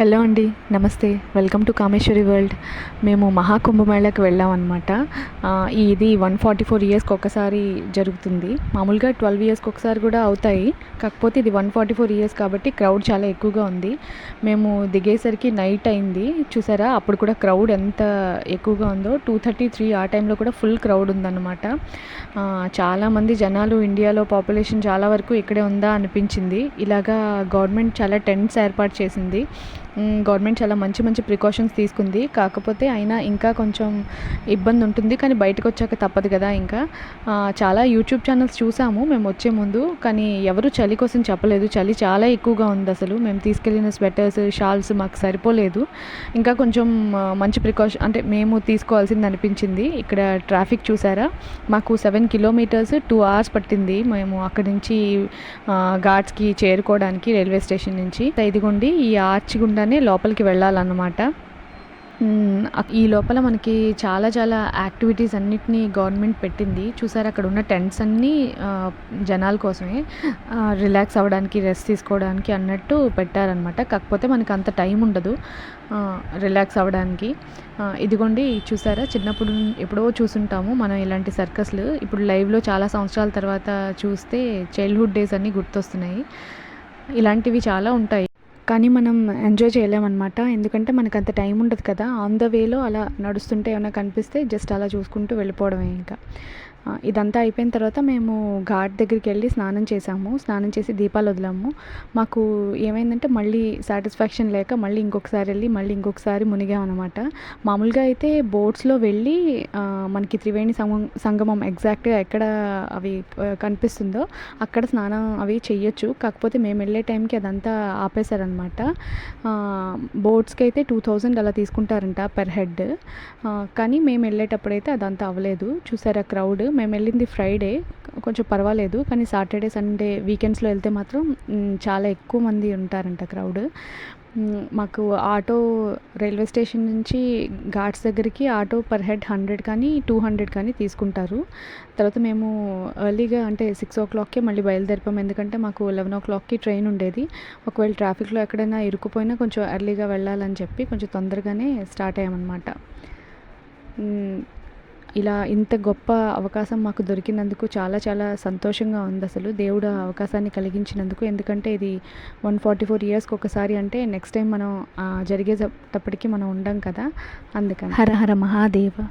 Hello అండి నమస్తే. Welcome to Kameswari world. మేము మహాకుంభమేళకు వెళ్ళాం అనమాట ఇది వన్ ఫార్టీ ఫోర్ ఇయర్స్కి ఒకసారి జరుగుతుంది. మామూలుగా ట్వెల్వ్ ఇయర్స్కి ఒకసారి కూడా అవుతాయి. కాకపోతే ఇది వన్ ఫార్టీ ఫోర్ ఇయర్స్ కాబట్టి క్రౌడ్ చాలా ఎక్కువగా ఉంది. మేము దిగేసరికి నైట్ అయింది. చూసారా? అప్పుడు కూడా క్రౌడ్ ఎంత ఎక్కువగా ఉందో. టూ థర్టీ త్రీ ఆ టైంలో కూడా ఫుల్ క్రౌడ్ ఉందన్నమాట. చాలామంది జనాలు ఇండియాలో పాపులేషన్ చాలా వరకు ఇక్కడే ఉందా అనిపించింది. ఇలాగా గవర్నమెంట్ చాలా టెంట్స్ ఏర్పాటు చేసింది. గవర్నమెంట్ చాలా మంచి మంచి ప్రికాషన్స్ తీసుకుంది. కాకపోతే అయినా ఇంకా కొంచెం ఇబ్బంది ఉంటుంది. కానీ బయటకు వచ్చాక తప్పదు కదా ఇంకా. చాలా యూట్యూబ్ ఛానల్స్ చూసాము. మేము వచ్చే ముందు. కానీ ఎవరు చలి కోసం చెప్పలేదు. చలి చాలా ఎక్కువగా ఉంది అసలు. మేము తీసుకెళ్ళిన స్వెటర్స్ షాల్స్ మాకు సరిపోలేదు. ఇంకా కొంచెం మంచి ప్రికాషన్ అంటే మేము తీసుకోవాల్సింది అనిపించింది. ఇక్కడ ట్రాఫిక్ చూసారా? మాకు సెవెన్ కిలోమీటర్స్ టూ అవర్స్ పట్టింది మేము అక్కడి నుంచి ఘాట్స్కి చేరుకోవడానికి రైల్వే స్టేషన్ నుంచి. ఇదిగోండి ఈ ఆర్చ్ గుండానే లోపలికి వెళ్ళాలన్నమాట. ఈ లోపల మనకి చాలా చాలా యాక్టివిటీస్ అన్నిటినీ గవర్నమెంట్ పెట్టింది. చూసారు అక్కడ ఉన్న టెంట్స్ అన్నీ జనాల కోసమే. రిలాక్స్ అవ్వడానికి రెస్ట్ తీసుకోవడానికి అన్నట్టు పెట్టారనమాట కాకపోతే మనకు అంత టైం ఉండదు రిలాక్స్ అవ్వడానికి. ఇదిగోండి చూసారా చిన్నప్పుడు ఎప్పుడో చూసుంటాము మనం ఇలాంటి సర్కస్లు. ఇప్పుడు లైవ్లో చాలా సంవత్సరాల తర్వాత చూస్తే చైల్డ్హుడ్ డేస్ అన్నీ గుర్తొస్తున్నాయి. ఇలాంటివి చాలా ఉంటాయి. కానీ మనం ఎంజాయ్ చేయలేమన్నమాట. ఎందుకంటే మనకు అంత టైం ఉండదు కదా. ఆన్ ద వేలో అలా నడుస్తుంటే ఏమైనా కనిపిస్తే జస్ట్ అలా చూసుకుంటూ వెళ్ళిపోవడమే ఇంకా. ఇదంతా అయిపోయిన తర్వాత మేము ఘాట్ దగ్గరికి వెళ్ళి స్నానం చేసాము స్నానం చేసి దీపాలు వదిలాము. మాకు ఏమైందంటే మళ్ళీ సాటిస్ఫాక్షన్ లేక మళ్ళీ ఇంకొకసారి వెళ్ళి మళ్ళీ ఇంకొకసారి మునిగామన్నమాట మామూలుగా అయితే బోట్స్లో వెళ్ళి మనకి త్రివేణి సంగం సంగమం ఎగ్జాక్ట్గా ఎక్కడ అవి కనిపిస్తుందో అక్కడ స్నానం అవి చెయ్యొచ్చు. కాకపోతే మేము వెళ్ళే టైంకి అదంతా ఆపేశారనమాట బోట్స్కి అయితే టూ థౌజండ్ అలా తీసుకుంటారంట పెర్ హెడ్. కానీ మేము వెళ్ళేటప్పుడైతే అదంతా అవ్వలేదు. చూసారా క్రౌడ్? మేము వెళ్ళింది ఫ్రైడే కొంచెం పర్వాలేదు కానీ సాటర్డే సండే వీకెండ్స్లో వెళ్తే మాత్రం చాలా ఎక్కువ మంది ఉంటారంట క్రౌడ్ మాకు ఆటో రైల్వే స్టేషన్ నుంచి ఘాట్స్ దగ్గరికి ఆటో పర్ హెడ్ హండ్రెడ్ కానీ టూ హండ్రెడ్ కానీ తీసుకుంటారు. తర్వాత మేము ఎర్లీగా అంటే సిక్స్ ఓ క్లాక్కే మళ్ళీ బయలుదేరిపాం ఎందుకంటే మాకు లెవెన్ ఓ క్లాక్కి ట్రైన్ ఉండేది. ఒకవేళ ట్రాఫిక్లో ఎక్కడైనా ఇరుక్కుపోయినా కొంచెం ఎర్లీగా వెళ్ళాలని చెప్పి కొంచెం తొందరగానే స్టార్ట్ అయ్యామన్నమాట. ఇలా ఇంత గొప్ప అవకాశం మాకు దొరికినందుకు చాలా చాలా సంతోషంగా ఉంది అసలు. దేవుడు అవకాశాన్ని కలిగించినందుకు. ఎందుకంటే ఇది వన్ ఫార్టీ ఫోర్ ఇయర్స్కి ఒకసారి అంటే నెక్స్ట్ టైం మనం జరిగేటప్పటికి మనం ఉండం కదా. అందుకని. హర హర మహాదేవ.